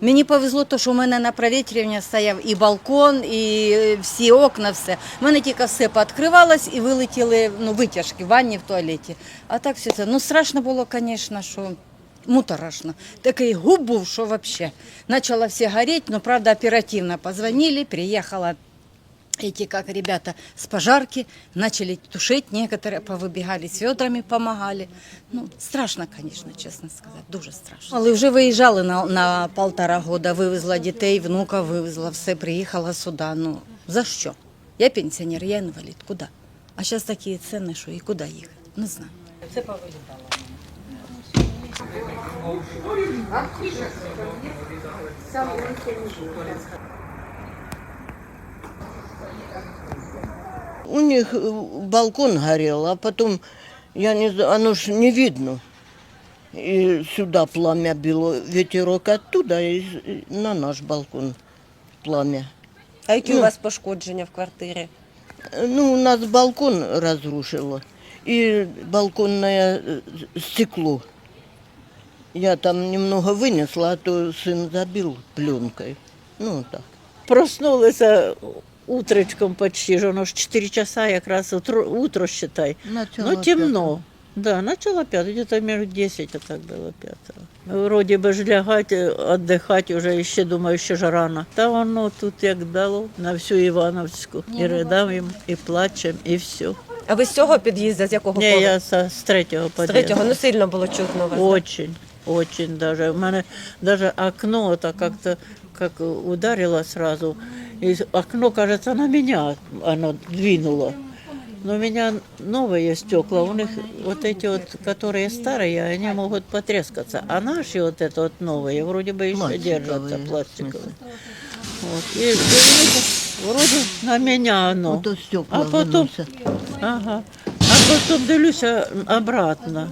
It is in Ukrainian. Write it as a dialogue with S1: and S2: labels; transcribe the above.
S1: Мені повезло, то, що у мене на провітрюванні стояв і балкон, і е, всі окна, все. У мене тільки все пооткривалось і вилетіли ну, витяжки в ванні, в туалеті. А так все це. Ну, страшно було, звісно, що муторошно. Такий губ був, що взагалі. Почало все гореть, ну правда, оперативно позвонили, приїхала эти, как ребята, с пожарки, начали тушить, некоторые повыбегали с ведрами, помогали. Ну, страшно, конечно, честно сказать, дуже страшно. Але вже виїжджали на, на полтора года, вивезла дітей, внука вивезла, все, приїхала сюди. Ну, за що? Я пенсіонер, я інвалід, куди? А зараз такі ціни, що і куди їхати? Не знаю. Це повилітало.
S2: У них э, балкон горел, а потом, я не знаю, оно ж не видно. И сюда пламя било, ветерок оттуда и и на наш балкон пламя.
S3: А які у
S2: Ну.
S3: вас пошкодження в квартирі?
S2: Э, Ну, у нас балкон разрушило и балконное э, стекло. Я там немного вынесла, а то сын забил пленкой. Ну, так.
S4: Проснулися утречком почти, ж воно ж 4 часа якраз утро, утро считай.
S2: Начало
S4: ну, темно. Да, начало пятого, где-то между 10, а так было пятого. Вроде би ж лягать, е, отдыхать уже, ще думаю, ще ж рано. Та воно тут як дало на всю Івановську. І ридаємо, і плачемо, і все.
S3: А ви з цього під'їзду, з якого
S4: Ні,
S3: поверху?
S4: я з, з третього
S3: З
S4: під'їзду.
S3: третього, ну сильно було чутно вас. да?
S4: Очень, очень даже. У мене даже окно так как-то как ударило сразу. И окно, кажется, на меня оно двинуло. Но у меня новые стекла, у них вот эти вот, которые старые, они могут потрескаться. А наши вот это вот новые, вроде бы еще
S2: Пластиковые,
S4: держатся,
S2: в
S4: пластиковые. Вот. И, и вроде, вроде на меня оно.
S2: Вот стекла
S4: А потом,
S2: выносят.
S4: ага. А потом дивлюся обратно.